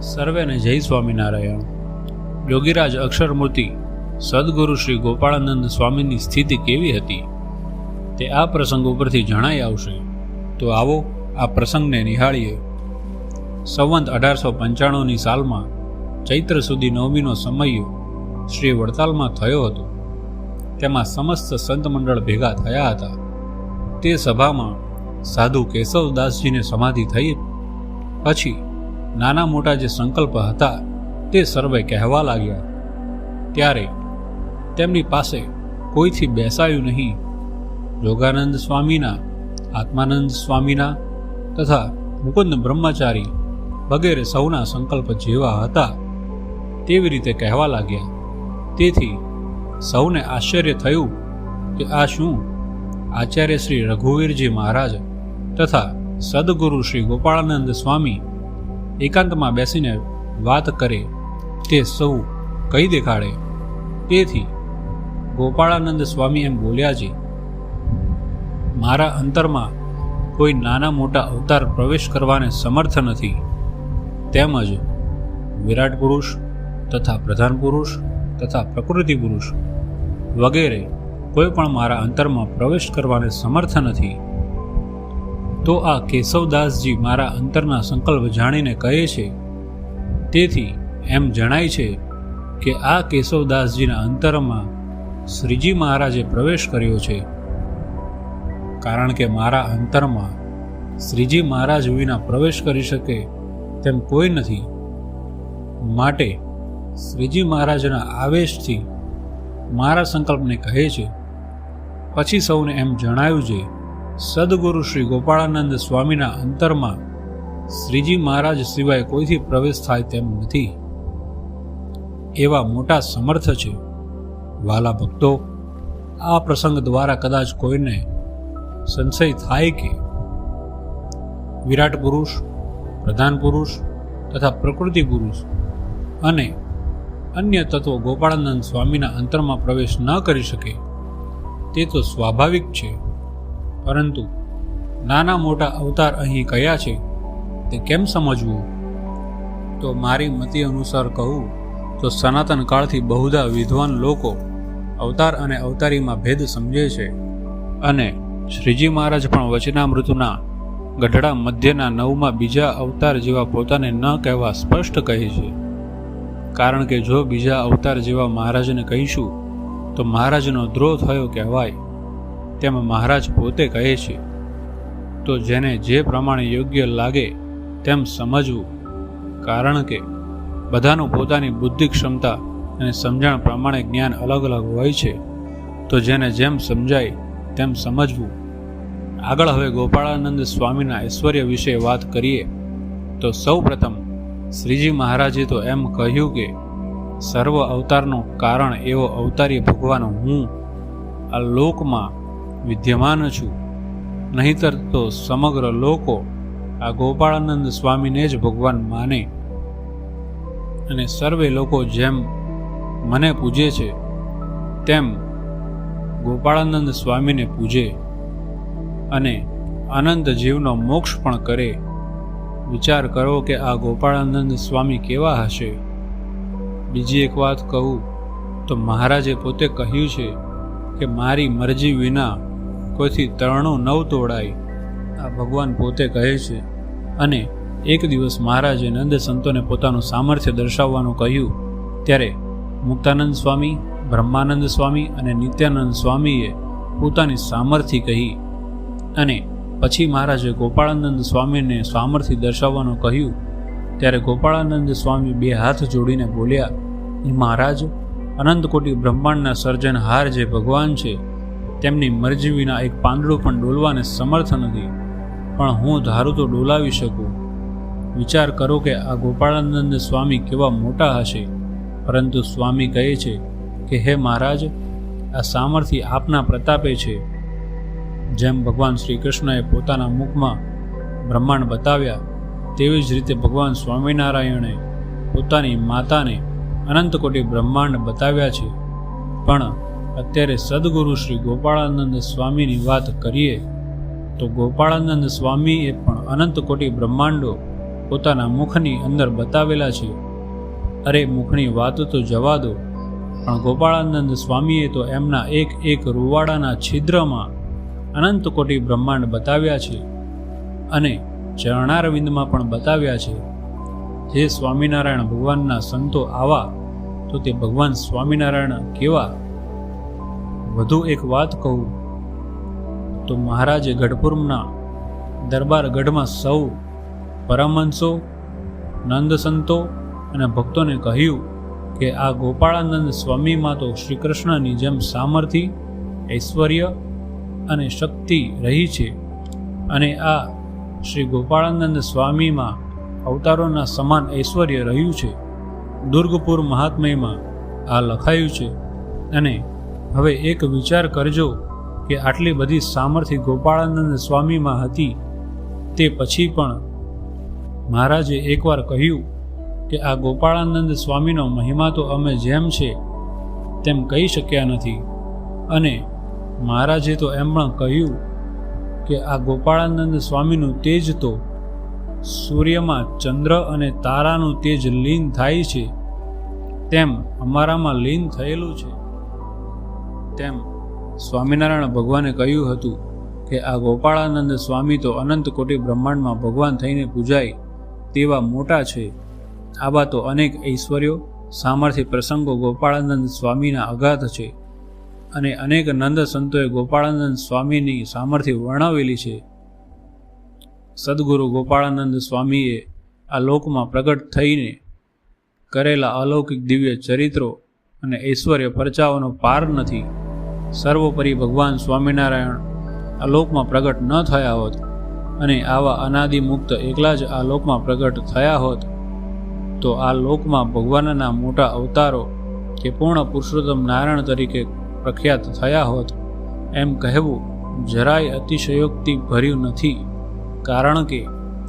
સર્વેને જય સ્વામિનારાયણ. યોગીરાજ અક્ષરમૂર્તિ સદગુરુ શ્રી ગોપાળાનંદ સ્વામીની સ્થિતિ કેવી હતી? તે આ પ્રસંગ ઉપરથી જણાઈ આવશે. તો આવો આ પ્રસંગને નિહાળીએ. સંવંત અઢારસો પંચાણુંની સાલમાં ચૈત્ર સુધી નવમીનો સમય શ્રી વડતાલમાં થયો હતો. તેમાં સમસ્ત સંત મંડળ ભેગા થયા હતા. તે સભામાં સાધુ કેશવદાસજીને સમાધિ થઈ. પછી નાના મોટા જે સંકલ્પ હતા તે સર્વે કહેવા લાગ્યા. ત્યારે તેમની પાસે કોઈથી બેસાયું નહીં. યોગાનંદ સ્વામીના, આત્માનંદ સ્વામીના તથા મુકુંદ બ્રહ્મચારી વગેરે સૌના સંકલ્પ જેવા હતા તેવી રીતે કહેવા લાગ્યા. તેથી સૌને આશ્ચર્ય થયું કે આ શું? આચાર્ય શ્રી રઘુવીરજી મહારાજ તથા સદગુરુ શ્રી ગોપાળાનંદ સ્વામી એકાંતમાં બેસીને વાત કરે, તે સૌ કહી દેખાડે. તેથી ગોપાળાનંદ સ્વામી એમ બોલ્યા છે, મારા અંતરમાં કોઈ નાના મોટા અવતાર પ્રવેશ કરવાને સમર્થ નથી. તેમજ વિરાટ પુરુષ તથા પ્રધાન પુરુષ તથા પ્રકૃતિ પુરુષ વગેરે કોઈ પણ મારા અંતરમાં પ્રવેશ કરવાને સમર્થ નથી. તો આ કેશવદાસજી મારા અંતરના સંકલ્પ જાણીને કહે છે. તેથી એમ જણાય છે કે આ કેશવદાસજીના અંતરમાં શ્રીજી મહારાજે પ્રવેશ કર્યો છે. કારણ કે મારા અંતરમાં શ્રીજી મહારાજ વિના પ્રવેશ કરી શકે તેમ કોઈ નથી. માટે શ્રીજી મહારાજના આવેશથી મારા સંકલ્પને કહે છે. પછી સૌને એમ જણાયું છે સદગુરુ શ્રી ગોપાળાનંદ સ્વામીના અંતરમાં શ્રીજી મહારાજ સિવાય કોઈથી પ્રવેશ થાય તેમ નથી. એવા મોટા સમર્થ છે. વાલા ભક્તો, આ પ્રસંગ દ્વારા કદાચ કોઈને સંશય થાય કે વિરાટ પુરુષ, પ્રધાન પુરુષ તથા પ્રકૃતિ પુરુષ અને અન્ય તત્વો ગોપાળાનંદ સ્વામીના અંતરમાં પ્રવેશ ન કરી શકે, તે તો સ્વાભાવિક છે. પરંતુ નાના મોટા અવતાર અહીં કયા છે તે કેમ સમજવું? તો મારી મતિ અનુસાર કહું, તો સનાતન કાળથી બહુધા વિદ્વાન લોકો અવતાર અને અવતારીમાં ભેદ સમજે છે અને શ્રીજી મહારાજ પણ વચનામૃતના ગઢડા મધ્યના નવમાં બીજા અવતાર જેવા પોતાને ન કહેવા સ્પષ્ટ કહે છે. કારણ કે જો બીજા અવતાર જેવા મહારાજને કહીશું, તો મહારાજનો દ્રોહ થયો કહેવાય. તેમ મહારાજ પોતે કહે છે, તો જેને જે પ્રમાણે યોગ્ય લાગે તેમ સમજવું. કારણ કે બધાનું પોતાની બુદ્ધિ ક્ષમતા અને સમજણ પ્રમાણે જ્ઞાન અલગ અલગ હોય છે. તો જેને જેમ સમજાય તેમ સમજવું. આગળ હવે ગોપાળાનંદ સ્વામીના ઐશ્વર્ય વિશે વાત કરીએ, તો સૌ પ્રથમ શ્રીજી મહારાજે તો એમ કહ્યું કે, સર્વ અવતારનું કારણ એવો અવતારી ભગવાન હું. આ લોકમાં વિદ્યમાન છું નહીતર તો સમગ્ર લોકો આ ગોપાળાનંદ સ્વામીને જ ભગવાન માને અને સર્વે લોકો જેમ મને પૂજે છે, તેમ ગોપાળાનંદ સ્વામીને પૂજે અને અનંત જીવનો મોક્ષ પણ કરે। વિચાર કરો કે આ ગોપાળાનંદ સ્વામી કેવા હશે? બીજી એક વાત કહું તો મહારાજે પોતે કહ્યું છે કે મારી મરજી વિના કોઈથી તરણું નવ તોડાય આ ભગવાન પોતે કહે છે અને એક દિવસ મહારાજે નંદ સંતોને પોતાનું સામર્થ્ય દર્શાવવાનું કહ્યું. ત્યારે મુક્તાનંદ સ્વામી, બ્રહ્માનંદ સ્વામી અને નિત્યાનંદ સ્વામીએ પોતાની સામર્થ્ય કહી અને પછી મહારાજે ગોપાળાનંદ સ્વામીને સામર્થ્ય દર્શાવવાનું કહ્યું. ત્યારે ગોપાળાનંદ સ્વામી બે હાથ જોડીને બોલ્યા મહારાજ, અનંત કોટી બ્રહ્માંડના સર્જનહાર જે ભગવાન છે તેમની મરજી વિના એક પાંદડું પણ ડોલવાને સમર્થ નથી. પણ હું ધારું તો ડોલાવી શકું. વિચાર કરો કે આ ગોપાળાનંદ સ્વામી કેવા મોટા હશે. પરંતુ સ્વામી કહે છે કે, હે મહારાજ, આ સામર્થ્ય આપના પ્રતાપે છે. જેમ ભગવાન શ્રી કૃષ્ણએ પોતાના મુખમાં બ્રહ્માંડ બતાવ્યા, તેવી જ રીતે ભગવાન સ્વામિનારાયણે પોતાની માતાને અનંત કોટી બ્રહ્માંડ બતાવ્યા છે. પણ અત્યારે સદગુરુ શ્રી ગોપાળાનંદ સ્વામીની વાત કરીએ, તો ગોપાળાનંદ સ્વામીએ પણ અનંત કોટી બ્રહ્માંડો પોતાના મુખની અંદર બતાવેલા છે. અરે, મુખની વાત તો જવા દો, પણ ગોપાળાનંદ સ્વામીએ તો એમના એક એક રૂવાડાના છિદ્રમાં અનંત કોટી બ્રહ્માંડ બતાવ્યા છે અને ચરણારવિંદમાં પણ બતાવ્યા છે. જે સ્વામિનારાયણ ભગવાનના સંતો આવા, તો તે ભગવાન સ્વામિનારાયણ કેવા વધુ એક વાત કહું તો મહારાજે ગઢપુરના દરબાર ગઢમાં સૌ પરમહંસો, નંદ સંતો અને ભક્તોને કહ્યું કે આ ગોપાળાનંદ સ્વામીમાં તો શ્રી કૃષ્ણની જેમ સામર્થ્ય, ઐશ્વર્ય અને શક્તિ રહી છે અને આ શ્રી ગોપાળાનંદ સ્વામીમાં અવતારોના સમાન ઐશ્વર્ય રહ્યું છે. દુર્ગપુર મહાત્મયમાં આ લખાયું છે અને હવે એક વિચાર કરજો કે આટલી બધી સામર્થ્ય ગોપાળાનંદ સ્વામીમાં હતી, તે પછી પણ મહારાજે એકવાર કહ્યું કે આ ગોપાળાનંદ સ્વામીનો મહિમા તો અમે જેમ છે, તેમ કહી શક્યા નથી. અને મહારાજે તો એમ પણ કહ્યું કે આ ગોપાળાનંદ સ્વામીનું તેજ તો સૂર્યમાં ચંદ્ર અને તારાનું તેજ લીન થાય છે, તેમ અમારામાં લીન થયેલું છે. તેમ સ્વામિનારાયણ ભગવાને કહ્યું હતું કે આ ગોપાળાનંદ સ્વામી તો અનંત કોટી બ્રહ્માંડમાં ભગવાન થઈને પૂજાય તેવા મોટા છે. આવા તો અનેક ઐશ્વર્યો, સામર્થ્ય પ્રસંગો ગોપાળાનંદ સ્વામીના અગાધ છે અને અનેક નંદ સંતોએ ગોપાળાનંદ સ્વામીની સામર્થ્ય વર્ણવેલી છે. સદગુરુ ગોપાળાનંદ સ્વામીએ આ લોકમાં પ્રગટ થઈને કરેલા અલૌકિક દિવ્ય ચરિત્રો અને ઐશ્વર્ય પરચાઓનો પાર નથી. સર્વોપરી ભગવાન સ્વામિનારાયણ આ લોકમાં પ્રગટ ન થયા હોત અને આવા અનાદિ મુક્ત એકલા જ આ લોકમાં પ્રગટ થયા હોત, તો આ લોકમાં ભગવાનના મોટા અવતારો કે પૂર્ણ પુરુષોત્તમ નારાયણ તરીકે પ્રખ્યાત થયા હોત, એમ કહેવું જરાય અતિશયોક્તિ ભર્યું નથી. કારણ કે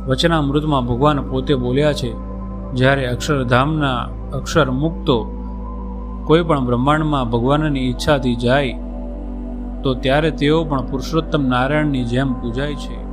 વચનામૃતમાં ભગવાન પોતે બોલ્યા છે, જ્યારે અક્ષરધામના અક્ષર મુક્તો કોઈ પણ બ્રહ્માંડમાં ભગવાનની ઈચ્છાથી જાય તો ત્યારે તેઓ પણ પુરુષોત્તમ નારાયણની જેમ પૂજાય છે.